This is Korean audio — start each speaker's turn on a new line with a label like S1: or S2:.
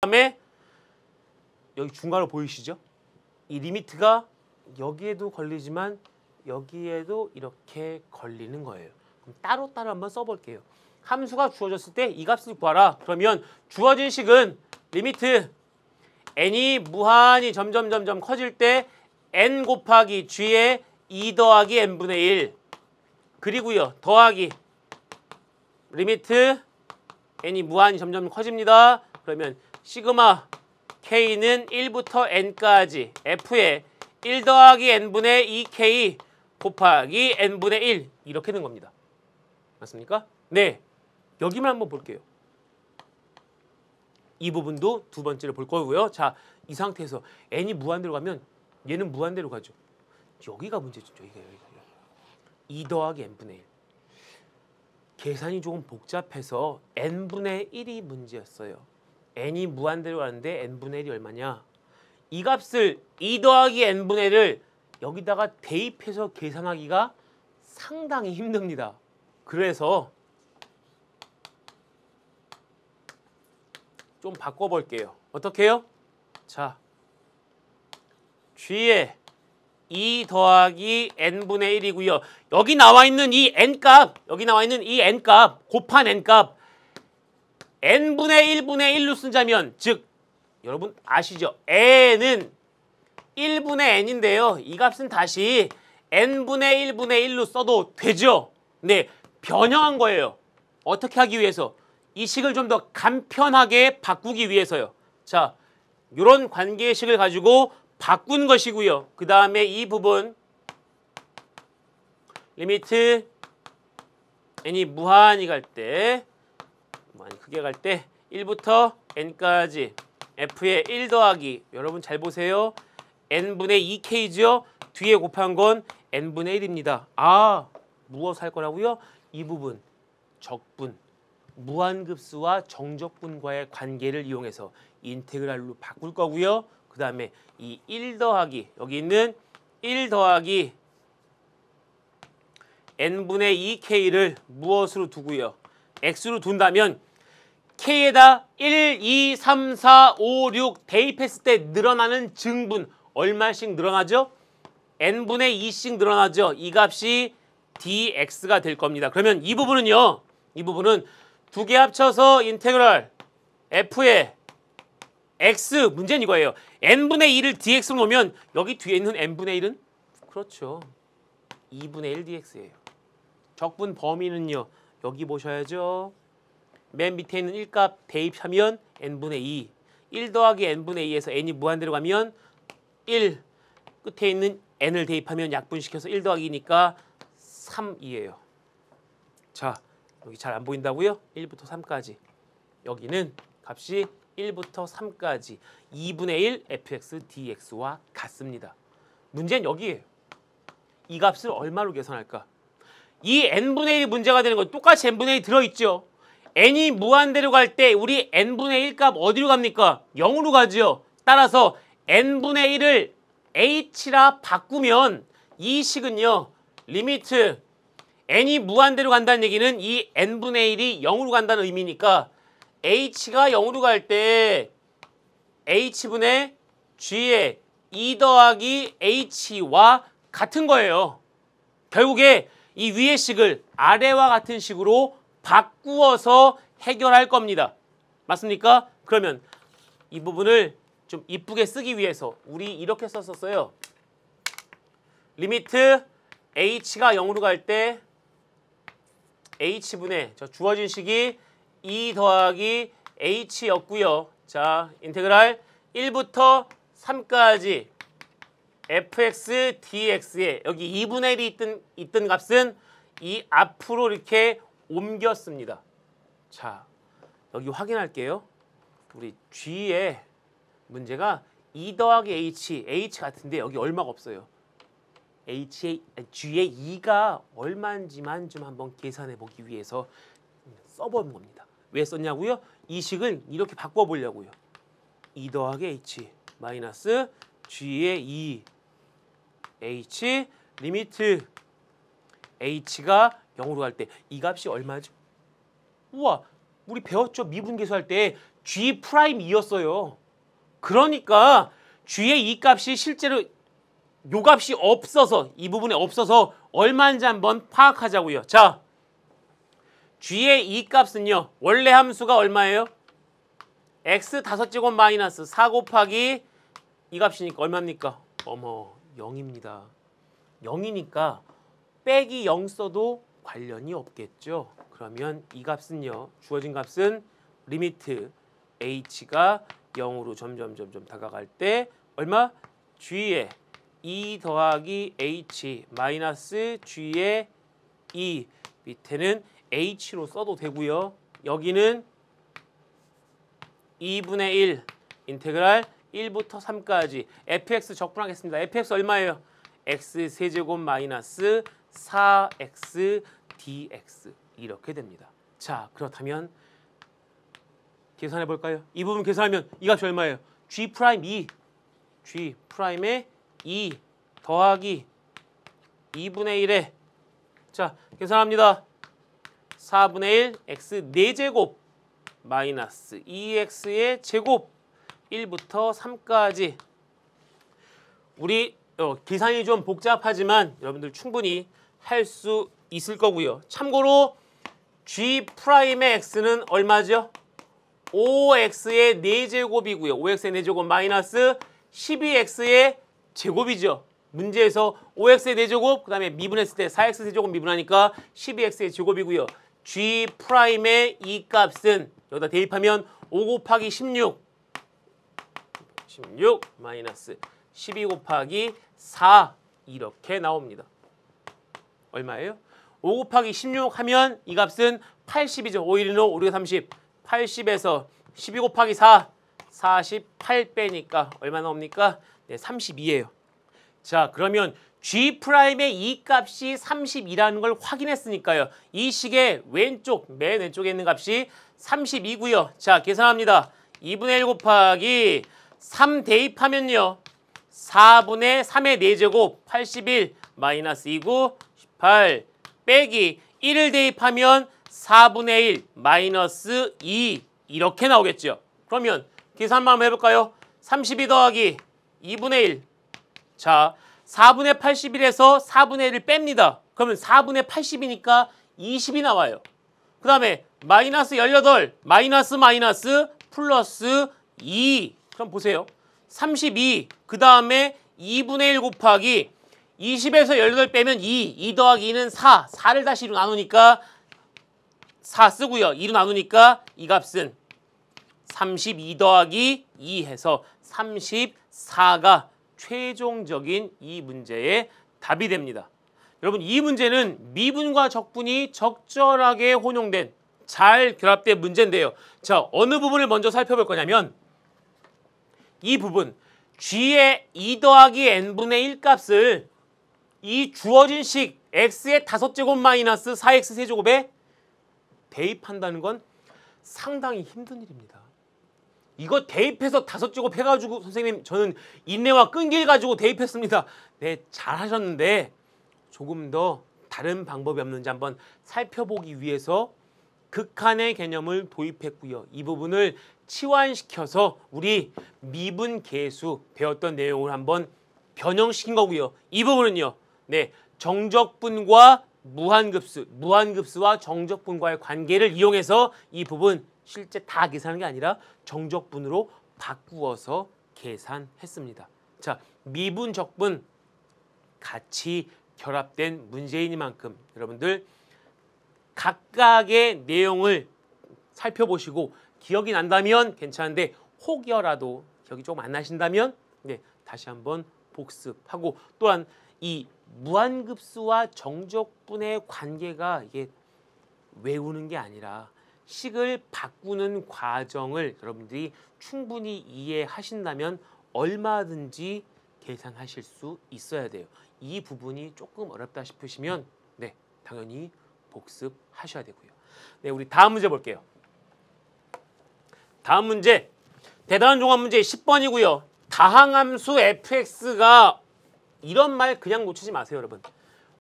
S1: 다음에 여기 중간으로 보이시죠? 이 리미트가 여기에도 걸리지만 여기에도 이렇게 걸리는 거예요. 그럼 따로따로 한번 써볼게요. 함수가 주어졌을 때 이 값을 구하라. 그러면 주어진 식은 리미트 n이 무한히 점점 점점 커질 때 n 곱하기 g의 2 더하기 n분의 1 그리고요 더하기 리미트 n이 무한히 점점 커집니다. 그러면 시그마 k는 1부터 n까지 f의 1 더하기 n분의 2k 곱하기 n분의 1 이렇게 된 겁니다. 맞습니까? 네. 여기만 한번 볼게요. 이 부분도 두 번째로 볼 거고요. 자, 이 상태에서 n이 무한대로 가면 얘는 무한대로 가죠. 여기가 문제죠. 여기가 여기가. 2 더하기 n분의 1. 계산이 조금 복잡해서 n분의 1이 문제였어요. N이 무한대로 가는데 n분의 1이 얼마냐? 이 값을 2 더하기 n분의 1을 여기다가 대입해서 계산하기가 상당히 힘듭니다. 그래서 좀 바꿔볼게요. 어떻게 해요? 자, g에 2 더하기 n분의 1이고요. 여기 나와 있는 이 n값, 여기 나와 있는 이 n값, 곱한 n값 n분의 1분의 1로 쓴다면 즉 여러분 아시죠? n은 1분의 n인데요. 이 값은 다시 n분의 1분의 1로 써도 되죠? 네, 변형한 거예요. 어떻게 하기 위해서? 이 식을 좀 더 간편하게 바꾸기 위해서요. 자, 이런 관계식을 가지고 바꾼 것이고요. 그 다음에 이 부분 리미트 n이 무한히 갈 때 무한히 크게 갈 때 1부터 n까지 f의 1 더하기 여러분 잘 보세요. n분의 2k죠. 뒤에 곱한 건 n분의 1입니다. 아 무엇 할 거라고요? 이 부분 적분 무한급수와 정적분과의 관계를 이용해서 인테그랄로 바꿀 거고요. 그 다음에 이 1 더하기 여기 있는 1 더하기 n분의 2k를 무엇으로 두고요? x로 둔다면 k에다 1, 2, 3, 4, 5, 6 대입했을 때 늘어나는 증분 얼마씩 늘어나죠? n분의 2씩 늘어나죠. 이 값이 dx가 될 겁니다. 그러면 이 부분은요. 이 부분은 두 개 합쳐서 인테그랄 f의 x 문제는 이거예요. n분의 1을 dx로 놓으면 여기 뒤에 있는 n분의 1은 그렇죠. 2분의 1 dx예요. 적분 범위는요. 여기 보셔야죠. 맨 밑에 있는 1값 대입하면 n분의 2. 1 더하기 n분의 2에서 n이 무한대로 가면 1. 끝에 있는 n을 대입하면 약분시켜서 1 더하기니까 3이에요. 자, 여기 잘 안 보인다고요? 1부터 3까지. 여기는 값이 1부터 3까지 2분의 1 fx dx와 같습니다. 문제는 여기에요. 이 값을 얼마로 계산할까? 이 n분의 1이 문제가 되는 건 똑같이 n분의 1이 들어있죠. N이 무한대로 갈 때 우리 n분의 1 값 어디로 갑니까? 0으로 가죠. 따라서 n분의 1을 h라 바꾸면 이 식은요. 리미트 n이 무한대로 간다는 얘기는 이 n분의 1이 0으로 간다는 의미니까 h가 0으로 갈 때 h분의 g의 2 더하기 h와 같은 거예요. 결국에 이 위의 식을 아래와 같은 식으로 바꾸어서 해결할 겁니다. 맞습니까? 그러면 이 부분을 좀 이쁘게 쓰기 위해서 우리 이렇게 썼었어요. 리미트 h가 0으로 갈 때 h분의 저 주어진 식이 2 더하기 h였고요. 자, 인테그랄 1부터 3까지 fx dx에 여기 2분의 1이 있던, 있던 값은 이 앞으로 이렇게 옮겼습니다. 자, 여기 확인할게요. 우리 G의 문제가 2 더하기 H, H 같은데 여기 얼마가 없어요. H의, G의 2가 얼마인지만 좀 한번 계산해 보기 위해서 써본 겁니다. 왜 썼냐고요? 이 식을 이렇게 바꿔보려고요. 2 더하기 H 마이너스 G의 2 H 리미트 H가 0으로 갈때이 값이 얼마죠? 우와 우리 배웠죠? 미분계수 할 때 G 프라임이었어요. 그러니까 G의 이 값이 실제로 요 값이 없어서 이 부분에 없어서 얼마인지 한번 파악하자고요. 자, G의 이 값은요. 원래 함수가 얼마예요? x 다섯 제곱 마이너스 4 곱하기 이 값이니까 얼마입니까? 어머 0입니다. 0이니까 빼기 0 써도 관련이 없겠죠. 그러면 이 값은요. 주어진 값은 리미트 h가 0으로 점점 점점 다가갈 때 얼마? g의 2 더하기 h 마이너스 g의 2 밑에는 h로 써도 되고요. 여기는 2분의 1 인테그랄 1부터 3까지 fx 적분하겠습니다. fx 얼마예요? x 세제곱 마이너스 4x dx 이렇게 됩니다. 자 그렇다면 계산해 볼까요? 이 부분 계산하면 이 값이 얼마예요? g 프라임 2 g 프라임의 2 더하기 2분의 1에 자 계산합니다. 4분의 1 x 4제곱 마이너스 2x의 제곱 1부터 3까지 우리 어, 계산이 좀 복잡하지만 여러분들 충분히 할 수 있을 거고요. 참고로 g 프라임의 x는 얼마죠? 5x의 4제곱이고요. 5x의 4제곱 마이너스 12x의 제곱이죠. 문제에서 5x의 4제곱 그 다음에 미분했을 때 4x 세제곱 미분하니까 12x의 제곱이고요. g 프라임의 이 값은 여기다 대입하면 5 곱하기 16 16 마이너스 12 곱하기 4 이렇게 나옵니다. 얼마예요? 5 곱하기 16 하면 이 값은 80이죠. 5 1 5, 5 30. 80에서 12 곱하기 4, 48 빼니까 얼마 나옵니까? 네, 32예요. 자, 그러면 G 프라임의 이 값이 32라는 걸 확인했으니까요. 이 식의 왼쪽, 맨 왼쪽에 있는 값이 32고요. 자, 계산합니다. 2분의 1 곱하기 3 대입하면요. 4분의 3의 4제곱 81 마이너스 2구 18 빼기 1을 대입하면 4분의 1 마이너스 2 이렇게 나오겠죠. 그러면 계산만 한번 해볼까요? 32 더하기 2분의 1 자, 4분의 81에서 4분의 1을 뺍니다. 그러면 4분의 80이니까 20이 나와요. 그 다음에 마이너스 18, 마이너스 마이너스 플러스 2. 그럼 보세요. 32, 그 다음에 2분의 1 곱하기 20에서 18 빼면 2, 2 더하기 2는 4, 4를 다시 2로 나누니까 4 쓰고요. 2로 나누니까 이 값은 32 더하기 2 해서 34가 최종적인 이 문제의 답이 됩니다. 여러분 이 문제는 미분과 적분이 적절하게 혼용된 잘 결합된 문제인데요. 자 어느 부분을 먼저 살펴볼 거냐면 이 부분 g의 2 더하기 n분의 1 값을 이 주어진 식 x의 5제곱 마이너스 4x 세제곱에 대입한다는 건 상당히 힘든 일입니다. 이거 대입해서 다섯 제곱 해가지고 선생님 저는 인내와 끈기를 가지고 대입했습니다. 네 잘하셨는데 조금 더 다른 방법이 없는지 한번 살펴보기 위해서 극한의 개념을 도입했고요. 이 부분을 치환시켜서 우리 미분 계수 배웠던 내용을 한번 변형시킨 거고요. 이 부분은요. 네, 정적분과 무한급수, 무한급수와 정적분과의 관계를 이용해서 이 부분 실제 다 계산한 게 아니라 정적분으로 바꾸어서 계산했습니다. 자, 미분, 적분 같이 결합된 문제이니만큼 여러분들 각각의 내용을 살펴보시고 기억이 난다면 괜찮은데 혹여라도 기억이 조금 안 나신다면 네, 다시 한번 복습하고 또한 이 무한급수와 정적분의 관계가 이게 외우는 게 아니라 식을 바꾸는 과정을 여러분들이 충분히 이해하신다면 얼마든지 계산하실 수 있어야 돼요. 이 부분이 조금 어렵다 싶으시면 네, 당연히 복습하셔야 되고요. 네, 우리 다음 문제 볼게요. 다음 문제 대단한 종합 문제 10번이고요. 다항함수 fx가 이런 말 그냥 놓치지 마세요, 여러분.